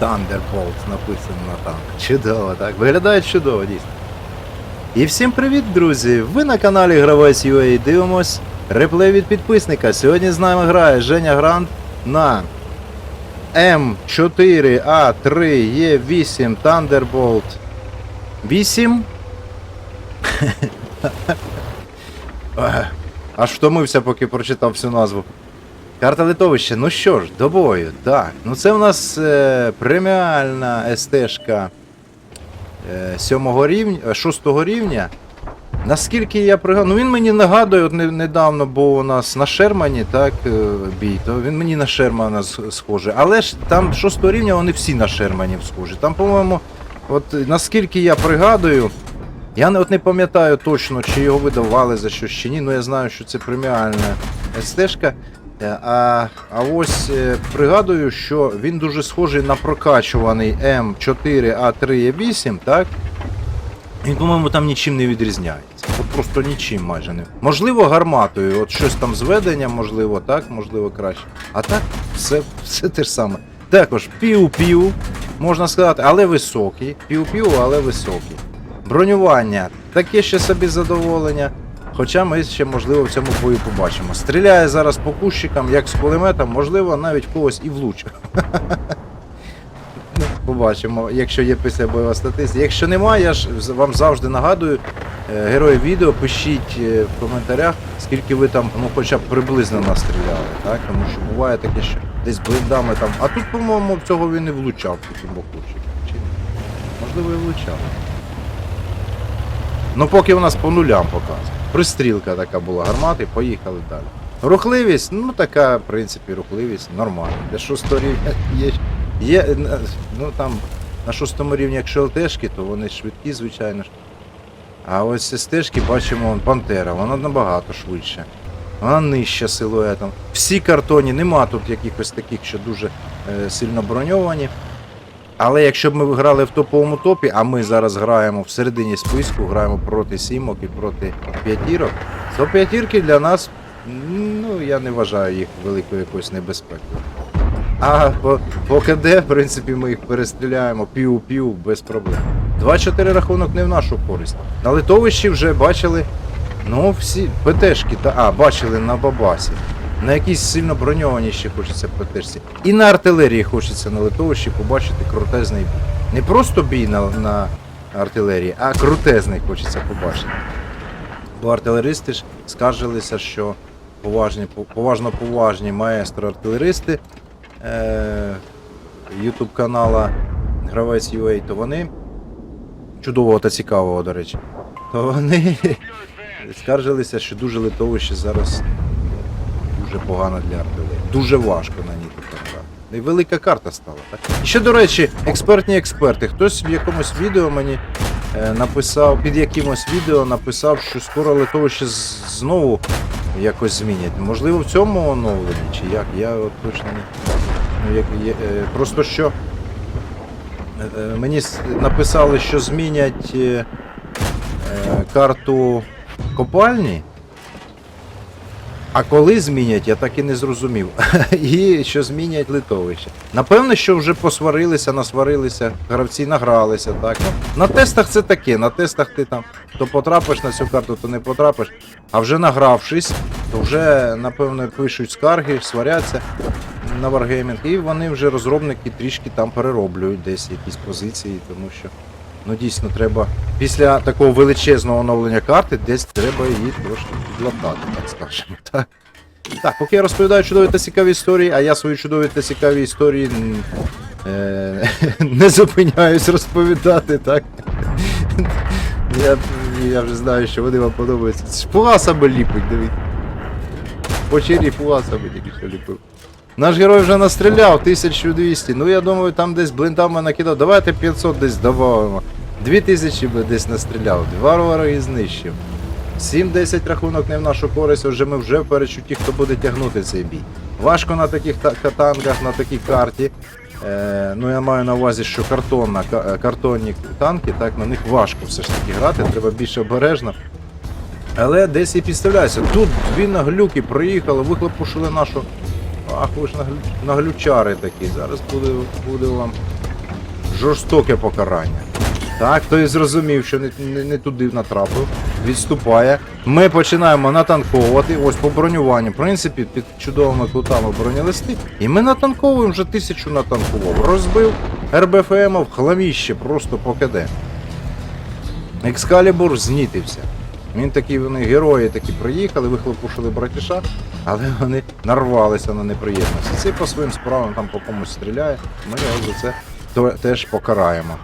Thunderbolt написано на танк. Чудово, так? Виглядає чудово, дійсно. І всім привіт, друзі! Ви на каналі Гравець UA дивимось реплей від підписника. Сьогодні з нами грає Женя Грант на М4А3Е8 Thunderbolt 8. Аж втомився, поки прочитав всю назву. Карта литовища, ну що ж, до бою, так. Ну це у нас е, преміальна СТшка е, 7 рівня, е, 6 рівня. Наскільки я пригадую, ну він мені нагадує, от недавно був у нас на Шермані, так, е, бій, то він мені на Шермана схожий. Але ж там 6 рівня вони всі на Шерманів схожі. Там, по-моєму, от наскільки я пригадую, я не, от не пам'ятаю точно, чи його видавали за щось чи ні, але я знаю, що це преміальна СТшка. Е, А, а ось е, пригадую, що він дуже схожий на прокачуваний М4А3Е8, так? Він, по-моєму, там нічим не відрізняється. От просто нічим майже не. Можливо, гарматою, от щось там зведення, можливо, так, можливо, краще. А так, все, все те ж саме. Також пів-пів, можна сказати, але високий. Пів-пів, але високий. Бронювання таке ще собі задоволення. Хоча ми ще, можливо, в цьому бою побачимо. Стріляє зараз по кущикам, як з кулемета, можливо, навіть когось і влучив. Ну, Побачимо, якщо є після бойова статистика. Якщо немає, я ж вам завжди нагадую, е, герої відео, пишіть е, в коментарях, скільки ви там, ну хоча б приблизно настріляли, так? Тому що буває таке, що десь блиндами там. А тут, по-моєму, цього він не влучав потім бокучик. Чи? Можливо, і влучав. Ну поки у нас по нулям показує. Пристрілка така була гармати, поїхали далі. Рухливість, ну така, в принципі, рухливість нормальна. Для шостого рівня є. Є, ну там на шостому рівні, якщо ЛТшки, то вони швидкі, звичайно ж. А ось СТшки бачимо вон, Пантера, вона набагато швидше. Вона нижча силуетом. Всі картоні, нема тут якихось таких, що дуже е, сильно броньовані. Але якщо б ми грали в топовому топі, а ми зараз граємо в середині списку, граємо проти сімок і проти п'ятірок, то п'ятірки для нас, ну я не вважаю їх великою якоюсь небезпекою. А по, по КД, в принципі, ми їх перестріляємо пів-пів без проблем. 2-4 рахунок не в нашу користь. На литовищі вже бачили, ну, всі ПТшки, та, а, бачили на Бабасі. На якійсь сильно броньованій ще хочеться ПТшці. І на артилерії хочеться на литовищі побачити крутезний бій. Не просто бій на, на артилерії, а крутезний хочеться побачити. Бо артилеристи ж скаржилися, що поважні, поважно поважні маестро-артилеристи е, YouTube канала Гравець UA, то вони чудового та цікавого, до речі, то вони скаржилися, що дуже литовище зараз дуже погано для артилерії. Дуже важко на ній тут грати. Велика карта стала. Так? І ще, до речі, експертні експерти. Хтось в якомусь відео мені е, написав, під якимось відео написав, що скоро литовище знову якось змінять. Можливо, в цьому оновленні, чи як? Я от точно не. Ну, як, є, е, просто що е, е, мені написали, що змінять е, е, карту копальні. А коли змінять, я так і не зрозумів. І що змінять литовище. Напевно, що вже посварилися, насварилися, гравці награлися. Так? Ну, на тестах це таке, на тестах ти там то потрапиш на цю карту, то не потрапиш. А вже награвшись, то вже, напевно, пишуть скарги, сваряться на Wargaming, і вони вже розробники трішки там перероблюють десь якісь позиції, тому що ну дійсно треба після такого величезного оновлення карти десь треба її трошки підлатати, так скажемо. Так, так поки я розповідаю чудові та цікаві історії, а я свої чудові та цікаві історії е, не зупиняюсь розповідати, так. Я, я вже знаю, що вони вам подобаються. Фугасами ліпить, дивіться. По чері фугасами тільки що ліпив. Наш герой вже настріляв 1200. Ну я думаю, там десь блиндами накидав. Давайте 500 десь додамо. 2000 би десь настріляв. Два вороги знищив. 7-10 рахунок не в нашу користь, вже ми вже перечутті, хто буде тягнути цей бій. Важко на таких та- танках, на такій карті. Е, ну я маю на увазі, що картонна, е, картонні танки, так, на них важко все ж таки грати, треба більш обережно. Але десь і підставляється. Тут дві наглюки проїхали, вихлопушили нашу. Ах, ви ж наглючари такі. Зараз буде, буде вам жорстоке покарання. Так, той зрозумів, що не, не, не туди натрапив, відступає. Ми починаємо натанковувати. Ось по бронюванню. В принципі, під чудовими кутами бронелисти. І ми натанковуємо вже тисячу натанкував. Розбив РБФМ в хламіще, просто покиде. Екскалібур знітився. Він такі, вони герої такі приїхали, вихлопушили братіша, але вони нарвалися на неприємності. Цей по своїм справам там по комусь стріляє. Ми його за це теж покараємо.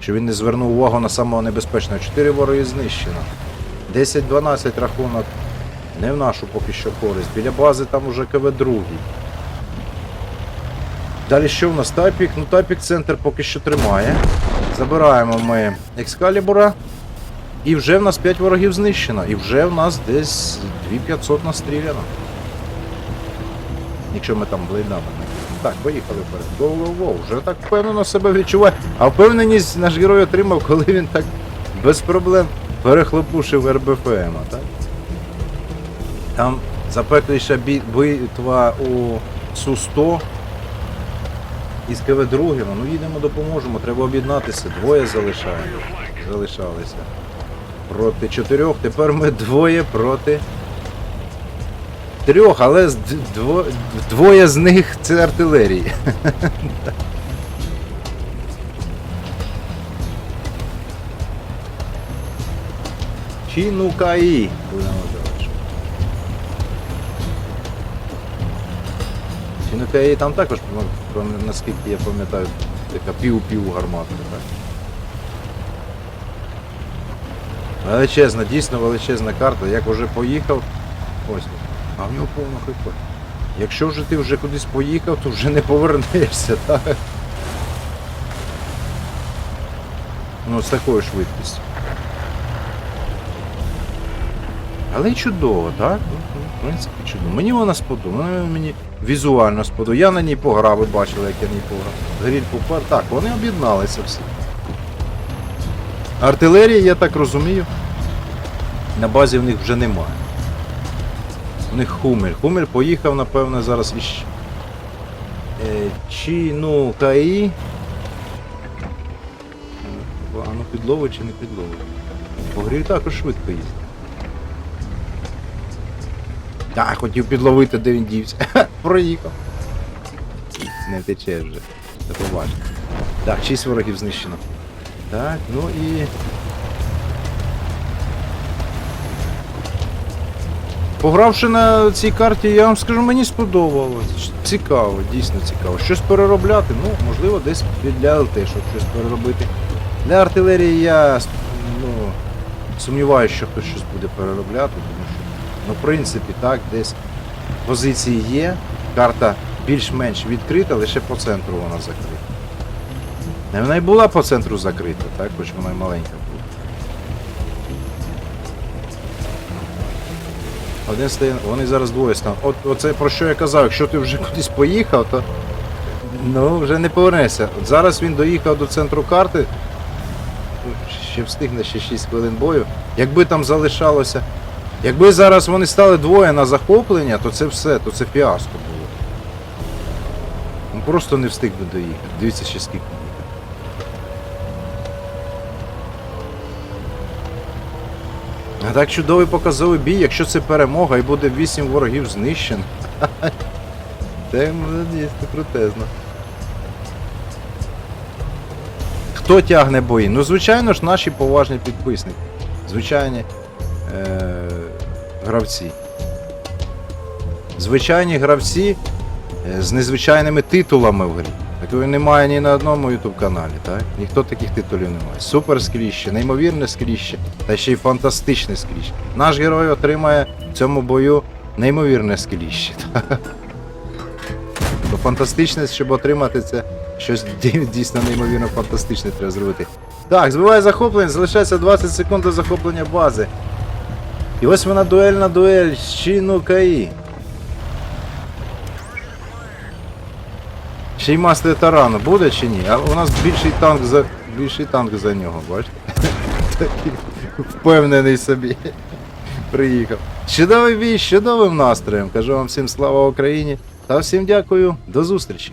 Що він не звернув увагу на самого небезпечного. Чотири вороги знищено. 10-12 рахунок. Не в нашу поки що користь. Біля бази там уже КВ другий. Далі що в нас? Тапік? Ну тапік центр поки що тримає. Забираємо ми екскалібура. І вже в нас 5 ворогів знищено. І вже в нас десь 2500 настріляно. Якщо ми там блейдами. Так, поїхали вперед. Гоу-гоу-гоу. Вже так впевнено себе відчуває. А впевненість наш герой отримав, коли він так без проблем перехлопушив РБФМ, так? Там запекліша битва у Су-100 із КВ другим. Ну їдемо, допоможемо, треба об'єднатися. Двоє залишаємо. залишалися. Проти чотирьох. Тепер ми двоє проти трьох, але дво- двоє з них це артилерії. Чінукаї. будемо називати. Чінукаї там також, ну, наскільки я пам'ятаю, така пів-пів гарматка, так? Величезна, дійсно величезна карта. Як вже поїхав. Ось. А в нього повно хп. Якщо вже ти вже кудись поїхав, то вже не повернешся, так? Ну, з такою швидкістю. Але й чудово, так? Ну, ну, В принципі, чудово. Мені вона сподобала, мені візуально сподобала. Я на ній пограв, ви бачили, як я на ній пограв. Гріль попер. Так, вони об'єдналися всі. Артилерії, я так розумію, на базі в них вже немає. У них Хумель. Хумель поїхав, напевно, зараз іще. Е, Чіну Каї. Е, А ну підловить чи не підловить? Погріль також швидко їздить. Так, хотів підловити, де він дівся. Проїхав. Не втече вже. До побачення. Так, 6 ворогів знищено. Так, ну і. Погравши на цій карті, я вам скажу, мені сподобалось. Цікаво, дійсно цікаво. Щось переробляти, ну, можливо, десь для ЛТ, щоб щось переробити. Для артилерії я ну, сумніваюся, що хтось щось буде переробляти, тому що, ну, в принципі, так, десь позиції є. Карта більш-менш відкрита, лише по центру вона закрита. Не вона і була по центру закрита, так, хоч вона й маленька була. Один стає, вони зараз двоє стануть. От оце про що я казав, якщо ти вже кудись поїхав, то ну вже не повернешся. От зараз він доїхав до центру карти. Ще встигне ще 6 хвилин бою. Якби там залишалося. Якби зараз вони стали двоє на захоплення, то це все, то це фіаско було. Ну просто не встиг би доїхати. Дивіться ще скільки. А так чудовий показовий бій, якщо це перемога і буде 8 ворогів знищено. Це це крутезно. Хто тягне бої? Ну, звичайно ж, наші поважні підписники. Звичайні е- гравці. Звичайні гравці е, з незвичайними титулами в грі. Такої немає ні на одному YouTube каналі, так? Ніхто таких титулів не має. Супер скріще, неймовірне скріще, та ще й фантастичне скріще. Наш герой отримає в цьому бою неймовірне скріще. Бо фантастичне, щоб отримати це щось дійсно неймовірно фантастичне треба зробити. Так, збиває захоплення, залишається 20 секунд до захоплення бази. І ось вона дуельна дуель з Чіну Ще й мастер тарану буде чи ні? А у нас більший танк за. більший танк за нього, бачите? Такий Впевнений собі. Приїхав. Чудовий бій, чудовим настроєм. Кажу вам всім слава Україні та всім дякую. До зустрічі.